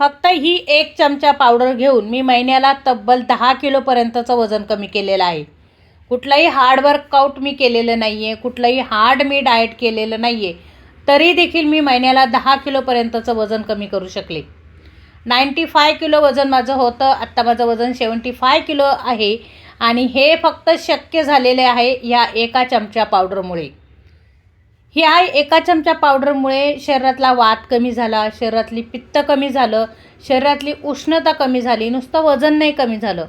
फक्त ही एक चमचा पावडर घेऊन मी महिन्याला तब्बल दहा किलोपर्यंतचं वजन कमी केलेलं आहे. कुठलंही हार्ड वर्कआउट मी केलेलं नाही आहे कुठलंही हार्ड मी डाएट केलेलं नाही आहे तरी देखील मी महिन्याला दहा किलोपर्यंतचं वजन कमी करू शकले. नाईंटी फाय किलो वजन माझं होतं आत्ता माझं वजन सेवन्टी फाय किलो आहे आणि हे फक्त शक्य झालेले आहे ह्या एका चमच्या पावडरमुळे. ह्या एका चमचा पावडरमुळे शरीरातला वात कमी झाला शरीरातली पित्त कमी झालं शरीरातली उष्णता कमी झाली नुसतं वजन नाही कमी झालं.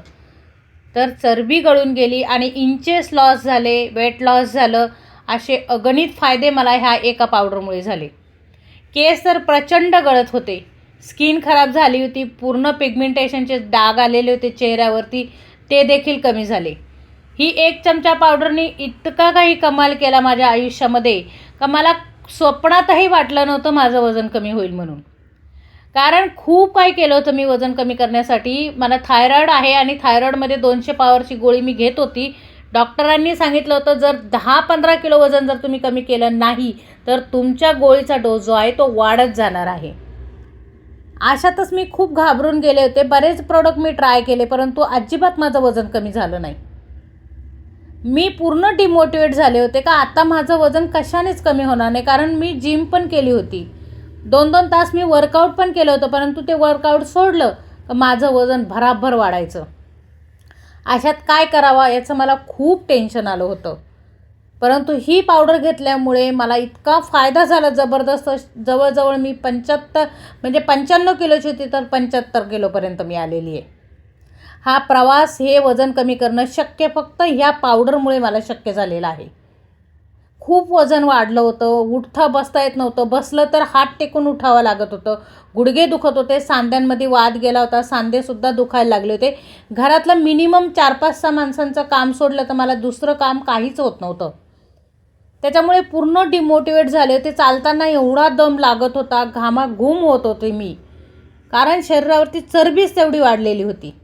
तर चरबी गळून गेली आणि इंचेस लॉस झाले वेट लॉस झालं असे अगणित फायदे मला ह्या एका पावडरमुळे झाले. केस तर प्रचंड गळत होते. स्किन खराब झाली होती पूर्ण पिगमेंटेशनचे डाग आलेले होते चेहऱ्यावरती ते देखील कमी झाले. ही एक चमचा पावडरनी इतका काही कमाल केला माझ्या आयुष्यामध्ये. का मला स्वप्नातही वाटलं नव्हतं माझं वजन कमी होईल म्हणून. कारण खूप काही केलं होतं मी वजन कमी करण्यासाठी. मला थायरॉईड आहे आणि थायरॉईडमध्ये दोनशे पावरची गोळी मी घेत होती. डॉक्टरांनी सांगितलं होतं जर दहा पंधरा किलो वजन जर तुम्ही कमी केलं नाही तर तुमच्या गोळीचा डोस जो आहे तो वाढत जाणार आहे. अशातच मी खूप घाबरून गेले होते. बरेच प्रोडक्ट मी ट्राय केले परंतु अजिबात माझं वजन कमी झालं नाही. मी पूर्ण डिमोटिवेट झाले होते का? आता माझं वजन कशानेच कमी होणार नाही कारण मी जिम पण केली होती. दोन दोन तास मी वर्कआउट पण केलं होतं परंतु ते वर्कआउट सोडलं तर माझं वजन भराभर वाढायचं. अशात काय करावा याचं मला खूप टेन्शन आलं होतं. परंतु ही पावडर घेतल्यामुळे मला इतका फायदा झाला जबरदस्त. जवळजवळ मी पंच्याहत्तर म्हणजे पंच्याण्णव किलोची होती तर पंच्याहत्तर किलोपर्यंत मी आलेली आहे. हा प्रवास हे वजन कमी करणं शक्य फक्त ह्या पावडरमुळे मला शक्य झालेलं आहे. खूप वजन वाढलं होतं उठता बसता येत नव्हतं बसलं तर हात टेकून उठावं लागत होतं. गुडघे दुखत होते सांध्यांमध्ये वाद गेला होता सांधेसुद्धा दुखायला लागले होते. घरातलं मिनिमम चार पाच सहा माणसांचं काम सोडलं तर मला दुसरं काम काहीच होत नव्हतं. त्याच्यामुळे पूर्ण डिमोटिवेट झाले होते. चालताना एवढा दम लागत होता घामाघूम होत होते मी. कारण शरीरावरती चरबीच तेवढी वाढलेली होती.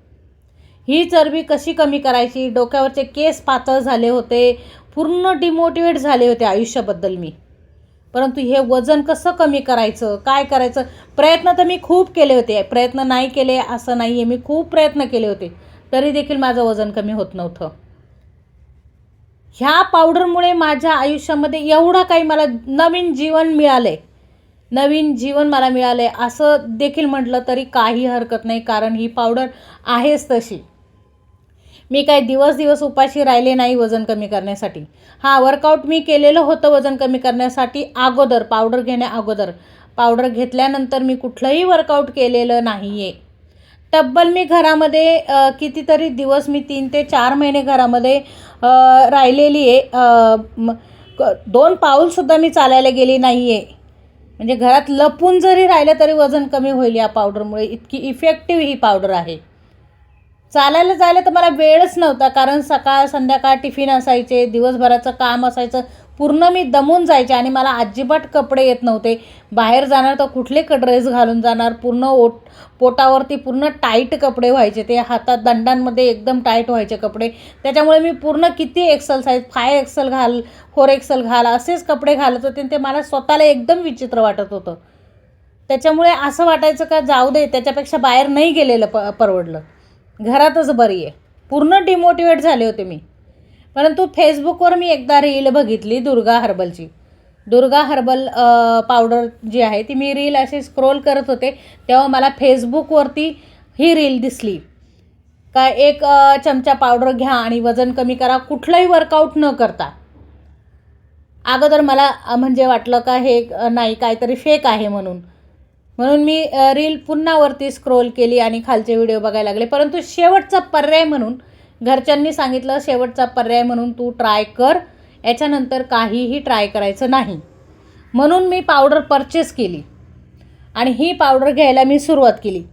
ही चरबी कशी कमी करायची? डोक्यावरचे केस पातळ झाले होते. पूर्ण डिमोटिवेट झाले होते आयुष्याबद्दल मी. परंतु हे वजन कसं कमी करायचं? काय करायचं? प्रयत्न तर मी खूप केले होते. प्रयत्न नाही केले असं नाही आहे मी खूप प्रयत्न केले होते. तरी देखील माझं वजन कमी होत नव्हतं. ह्या पावडरमुळे माझ्या आयुष्यामध्ये एवढं काही मला नवीन जीवन मिळालं. आहे नवीन जीवन मला मिळालं आहे असं देखील म्हटलं तरी काही हरकत नाही. कारण ही पावडर आहेच तशी. मी काय दिवस दिवस उपाशी राहिले नाही वजन कमी करण्यासाठी. हा वर्कआउट मी केलेलं होतं वजन कमी करण्यासाठी अगोदर पावडर घेण्या अगोदर. पावडर घेतल्यानंतर मी कुठलंही वर्कआउट केलेलं नाही आहे तब्बल मी घरामध्ये कितीतरी दिवस मी तीन ते चार महिने घरामध्ये राहिलेली आहे. दोन पाऊलसुद्धा मी चालायला गेली नाही आहे म्हणजे घरात लपून जरी राहिलं तरी वजन कमी होईल या पावडरमुळे इतकी इफेक्टिव्ह ही पावडर आहे. चालायला जायला तर मला वेळच नव्हता कारण सकाळ संध्याकाळ टिफिन असायचे दिवसभराचं काम असायचं पूर्ण मी दमून जायचे आणि मला अजिबात कपडे येत नव्हते. बाहेर जाणार तर कुठले क ड्रेस घालून जाणार पूर्ण ओट पोटावरती पूर्ण टाईट कपडे व्हायचे ते हातात दंडांमध्ये एकदम टाईट व्हायचे कपडे. त्याच्यामुळे मी पूर्ण किती एक्सल साईज फाय एक्सल घाल फोर एक्सल घाल असेच कपडे घालत होते आणि ते मला स्वतःला एकदम विचित्र वाटत होतं. त्याच्यामुळे असं वाटायचं का जाऊ दे त्याच्यापेक्षा बाहेर नाही गेलेलं प परवडलं. घरातच बरी आहे. पूर्ण डिमोटिवेट झाले होते मी. परंतु फेसबुकवर मी एकदा रील बघितली दुर्गा हर्बलची. दुर्गा हर्बल पावडर जी आहे ती मी रील अशी स्क्रोल करत होते तेव्हा मला फेसबुकवरती ही रील दिसली. का एक चमचा पावडर घ्या आणि वजन कमी करा कुठलंही वर्कआउट न करता. अगोदर मला म्हणजे वाटलं का हे नाही काहीतरी फेक आहे म्हणून. म्हणून मी रील पुन्हा वरती स्क्रोल केली आणि खालचे व्हिडिओ बघायला लागले. परंतु शेवटचा पर्याय म्हणून घरच्यांनी सांगितलं शेवटचा पर्याय म्हणून तू ट्राय कर. याच्यानंतर काहीही ट्राय करायचं नाही. म्हणून मी पावडर परचेस केली. आणि ही पावडर घ्यायला मी सुरुवात केली.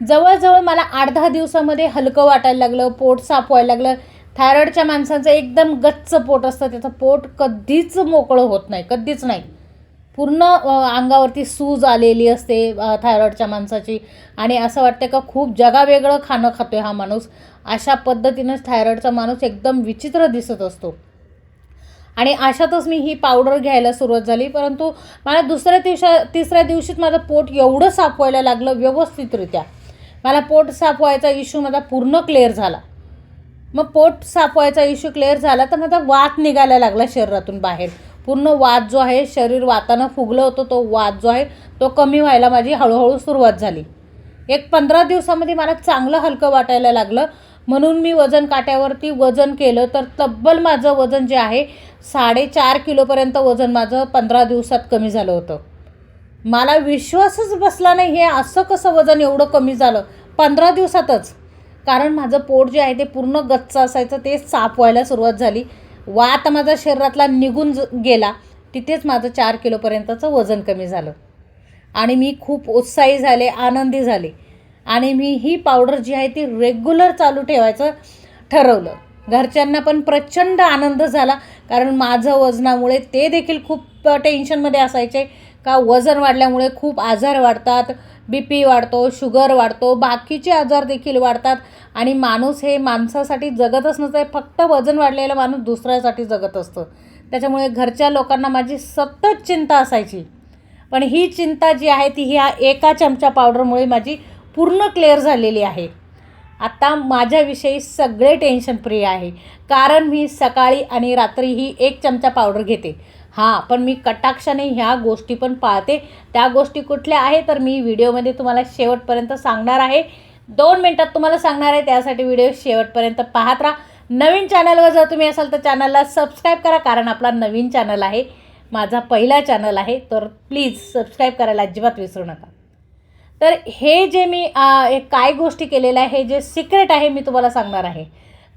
जवळजवळ मला आठ दहा दिवसामध्ये हलकं वाटायला लागलं पोट साफ व्हायला लागलं थायरॉईडच्या माणसांचं एकदम गच्च पोट असतं. त्याचं पोट कधीच मोकळं होत नाही कधीच नाही. पूर्ण अंगावरती सूज आलेली असते थायरॉईडच्या माणसाची. आणि असं वाटतं का खूप जगावेगळं खाणं खातोय हा माणूस. अशा पद्धतीनंच थायरॉईडचा माणूस एकदम विचित्र दिसत असतो. आणि अशातच मी ही पावडर घ्यायला सुरुवात झाली. परंतु मला दुसऱ्या दिवसा तिसऱ्या दिवशीच माझं पोट एवढं साफ व्हायला लागलं व्यवस्थितरित्या. मला पोट साफ व्हायचा इश्यू माझा पूर्ण क्लिअर झाला. मग पोट साफ व्हायचा इश्यू क्लिअर झाला तर माझा वात निघायला लागला शरीरातून बाहेर. पूर्ण वात जो आहे शरीर वातानं फुगलं होतं तो वात जो आहे तो कमी व्हायला माझी हळूहळू सुरुवात झाली. एक पंधरा दिवसामध्ये मला चांगलं हलकं वाटायला लागलं. म्हणून मी वजन काट्यावरती वजन केलं तर तब्बल माझं वजन जे आहे साडेचार किलोपर्यंत वजन माझं पंधरा दिवसात कमी झालं होतं. मला विश्वासच बसला नाही हे असं कसं वजन एवढं कमी झालं? पंधरा दिवसातच. कारण माझं पोट जे आहे ते पूर्ण गच्च असायचं ते साफ व्हायला सुरुवात झाली. वात माझा शरीरातला निघून ज- गेला तिथेच माझं चार किलोपर्यंतचं वजन कमी झालं. आणि मी खूप उत्साही झाले आनंदी झाले. आणि मी ही पावडर जी आहे ती रेग्युलर चालू ठेवायचं ठरवलं. घरच्यांना पण प्रचंड आनंद झाला कारण माझं वजनामुळे ते देखील खूप टेन्शनमध्ये असायचे. का वजन वाढल्यामुळे खूप आजार वाढतात बी पी वाढतो शुगर वाढतो बाकीचे आजार देखील वाढतात. आणि माणूस हे माणसासाठी जगतच नसतं फक्त वजन वाढलेला माणूस दुसऱ्यासाठी जगत असतं. त्याच्यामुळे घरच्या लोकांना माझी सतत चिंता असायची. पण ही चिंता जी आहे ती ह्या एका चमचा पावडरमुळे माझी पूर्ण क्लिअर झालेली आहे. आत्ता माझ्याविषयी सगळे टेन्शन फ्री आहे. कारण मी सकाळी आणि रात्री ही एक चमचा पावडर घेते. हां पण मी कटाक्षाने ह्या गोष्टी पण पाळते त्या गोष्टी कुठल्या आहे तर मी व्हिडिओमध्ये तुम्हाला शेवटपर्यंत सांगणार आहे. दोन मिनटात तुम्हाला सांगणार आहे त्यासाठी व्हिडिओ शेवटपर्यंत पाहत राहा. नवीन चॅनलवर जर तुम्ही असाल तर चॅनलला सबस्क्राईब करा कारण आपला नवीन चॅनल आहे माझा पहिला चॅनल आहे तर प्लीज सबस्क्राईब करायला अजिबात विसरू नका. तर हे जे मी एक काय गोष्टी केलेल्या आहे हे जे सिक्रेट आहे मी तुम्हाला सांगणार आहे.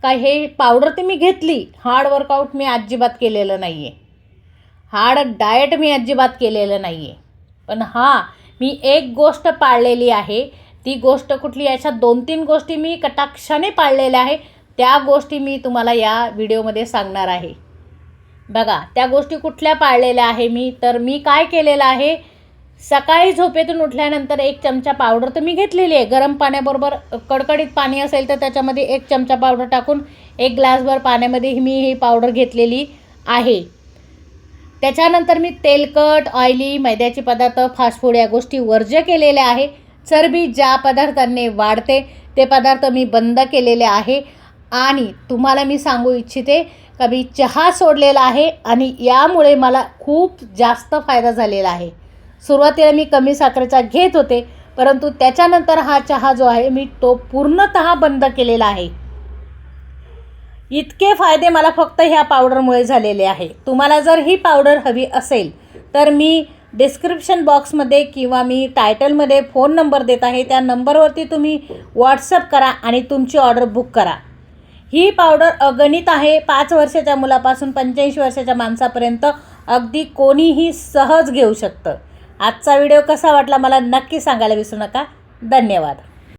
का हे पावडर ती मी घेतली. हार्ड वर्कआउट मी अजिबात केलेलं नाही आहे हार्ड डाएट मी अजिबात केलेलं नाही आहे पण हां मी एक गोष्ट पाळलेली आहे. ती गोष्ट कुठली? याच्या दोन तीन गोष्टी मी कटाक्षाने पाळलेल्या आहे. त्या गोष्टी मी तुम्हाला या व्हिडिओमध्ये सांगणार आहे. बघा त्या गोष्टी कुठल्या पाळलेल्या आहे मी? तर मी काय केलेलं आहे? सकाळी झोपेतून उठल्यानंतर एक चमचा पावडर तर मी घेतलेली आहे. गरम पाण्याबरोबर कडकडीत पाणी असेल तर त्याच्यामध्ये एक चमचा पावडर टाकून एक ग्लासभर पाण्यामध्ये मी ही पावडर घेतलेली आहे. त्याच्यानंतर मी तेलकट ऑइली मैद्याचे पदार्थ फास्ट फूड या गोष्टी वर्ज्य केलेल्या आहे. चरबी ज्या पदार्थांनी वाढते ते पदार्थ मी बंद केलेले आहे. आणि तुम्हाला मी सांगू इच्छिते का मी चहा सोडलेला आहे आणि यामुळे मला खूप जास्त फायदा झालेला आहे. सुरुवातीला मी कमी साखरेचा घेत होते परंतु त्याच्यानंतर हा चहा जो आहे मी तो पूर्णतः बंद केलेला आहे. इतके फायदे मला फक्त ह्या पावडरमुळे झालेले आहे. तुम्हाला जर ही पावडर हवी असेल तर मी डिस्क्रिप्शन बॉक्समध्ये किंवा मी टायटलमध्ये फोन नंबर देत आहे. त्या नंबरवरती तुम्ही व्हॉट्सअप करा आणि तुमची ऑर्डर बुक करा. ही पावडर अगणित आहे. पाच वर्षाच्या मुलापासून पंच्याऐंशी वर्षाच्या माणसापर्यंत अगदी कोणीही सहज घेऊ शकतं. आजचा व्हिडिओ कसा वाटला मला नक्की सांगायला विसरू नका. धन्यवाद.